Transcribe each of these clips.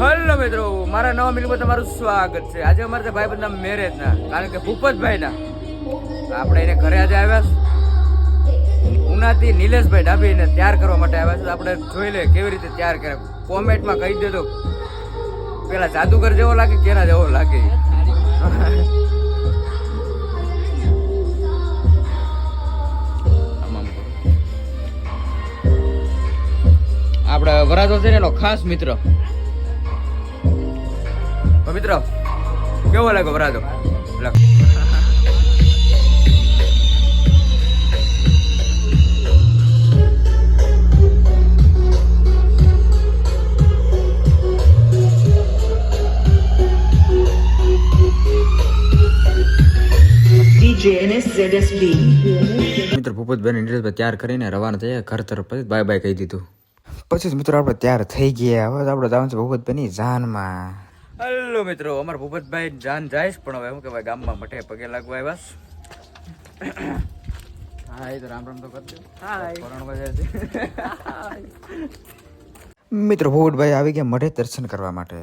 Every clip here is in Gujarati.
હેલો મિત્રો, મારા નવા મિલમાં તમારું સ્વાગત છે. આજે અમારે ભાઈ બધા મેરેજ ના, કારણ કે ભૂપતભાઈ ના આપણે એને ઘરે આજે આવ્યા. ઉનાથી નિલેશભાઈ ડાભીને તૈયાર કરવા માટે આવ્યા છે. આપણે જોઈ લે કેવી રીતે તૈયાર કરે. કોમેન્ટમાં કહી દેજો. પેલા જાદુગર જેવો લાગે કેના જેવો લાગે. આપણે વરાજો છે એનો ખાસ મિત્ર. મિત્ર કેવો લાગ્યો વરાજો. મિત્ર ભૂપતભાઈ નીરજભાઈ તૈયાર કરીને રવાના થયા. ઘર તરફ પછી બાય બાય કહી દીધું. પછી મિત્રો આપણે તૈયાર થઈ ગયા. હવે આપણે જવાનું છે ભૂપતભાઈની જાનમાં. હેલો મિત્રો અમારા ભૂપતભાઈ જાન જાય પણ હવે શું કહેવાય ગામમાં મઠે પગે લાગવા આવ્યા હા એ તો રામ રામ તો કરજો પરણવા જાય છે. મિત્રો ભૂપતભાઈ આવી ગયા મઢે દર્શન કરવા માટે.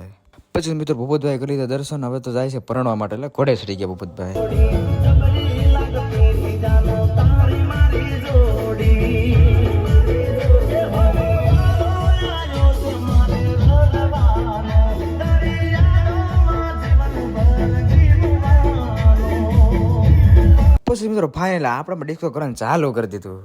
પછી મિત્રો ભૂપતભાઈ કરી દર્શન હવે તો જાય છે પરણવા માટે એટલે ઘોડે ચડી ગયા ભૂપતભાઈ. મિત્રો ફાઇનલ આપણે ડિસ્કો કરવાનું ચાલુ કરી દીધું.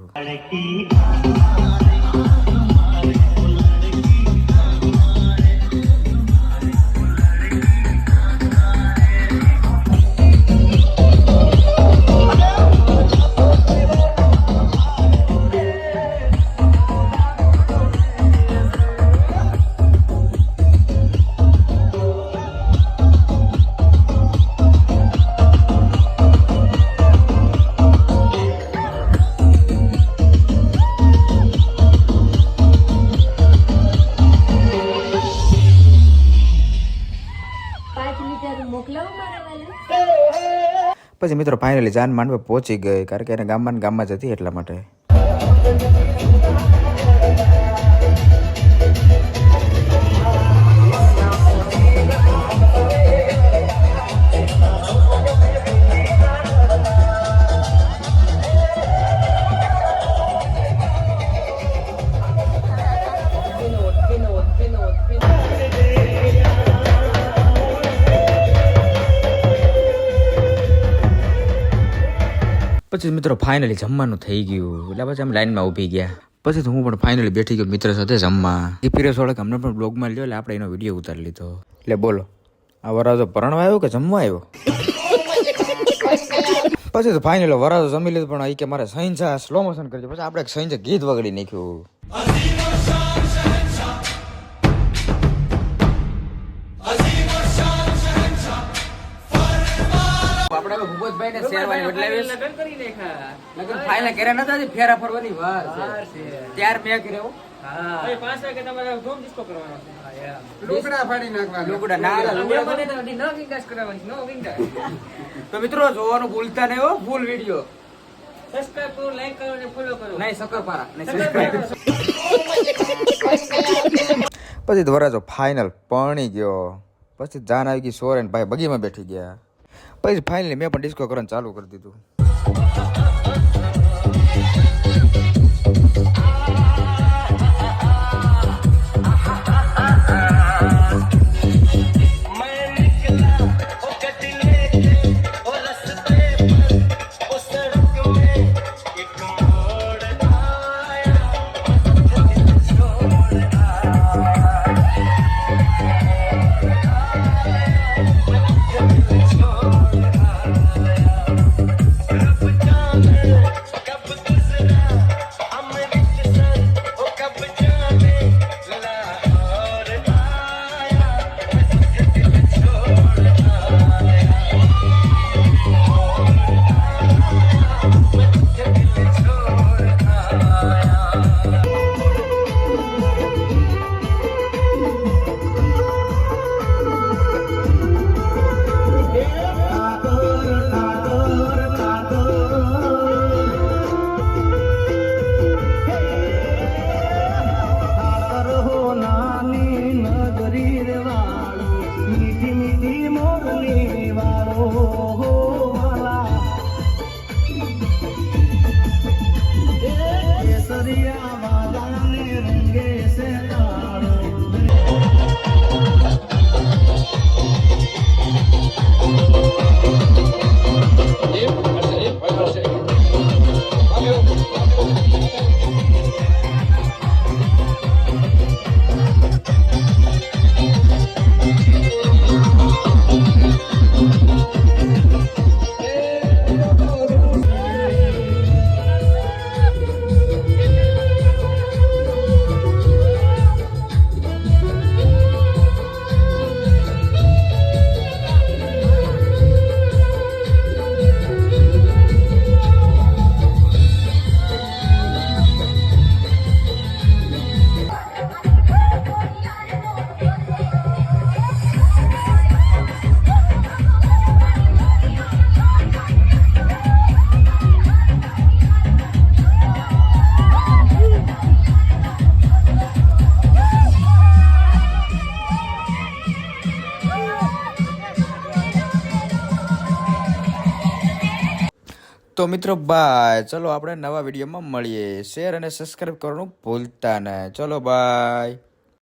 પછી મિત્રો ફાઇનલી જાન માંડવે પહોંચી ગઈ કારણ કે એને ગામમાં ગામમાં જ હતી એટલા માટે. પછી મિત્રો ફાઇનલી જમવાનું થઈ ગયું. એટલે પછી અમે લાઈનમાં ઊભી ગયા. પછી તો હું પણ ફાઇનલી બેઠી ગયો મિત્ર સાથે જમવા. એ પીરસ સોળક અમને પણ બ્લોગમાં લ્યો એટલે આપણે એનો વીડિયો ઉતારી લીધો. એટલે બોલો આ વરાજો પરણવા આવ્યો કે જમવા આવ્યો? પછી તો ફાઇનલ વરાજો જમી લીધો પણ એ કે મારે છે સ્લો મોશન કરજો. પછી આપણે સહીંજા ગીત વગાડી નાખ્યું. આપણે ભૂપતભાઈ ને શેરવાની બદલાવી લગન કરી નાખ્યા લગન ફાઇનલ કર્યા નતા ફેરા ફરવાની વાર છે. ત્યાર મેં કર્યો લુગડા ફાડી નાખવા લુગડા ના ના, લુગડા તો મિત્રો જોવાનું ભૂલતા નહીં હો ફૂલ નહીં નહીં. પછી વરાજો ફાઇનલ પરણી ગયો. પછી જાન આવી ગઈ સોરેન ભાઈ બગીમાં બેઠી ગયા. પછી ફાઇનલી મેં પણ ડિસ્કો કરવાનું ચાલુ કરી દીધું. તો મિત્રો બાય ચલો આપણે નવા વિડીયોમાં મળીએ. શેર અને સબસ્ક્રાઈબ કરવાનું ભૂલતા નહીં ચલો બાય